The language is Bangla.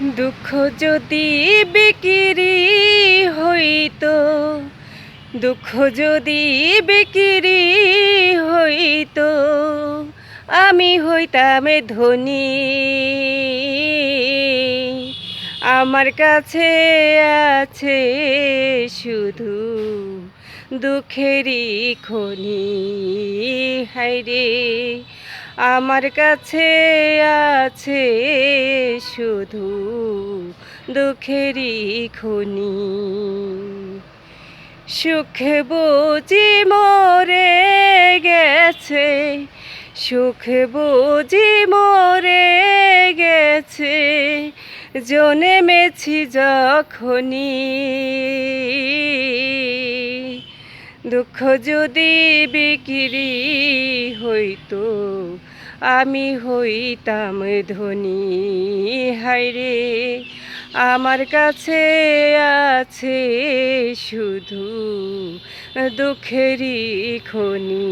দুঃখ যদি বিক্রি হইতো, দুঃখ যদি বিক্রি হইতো, আমি হইতাম ধনী। আমার কাছে আছে শুধু দুঃখেরই খনি। হাইরে আমার কাছে আছে শুধু দুঃখেরই খনি। সুখ বুঝি মরে গেছে, সুখ বুঝি মরে গেছে জনেমেছি যখনই। দুঃখ যদি বিক্রি হইতো আমি হইতাম ধনী হাইরে আমার কাছে আছে শুধু দুঃখেরই খনি।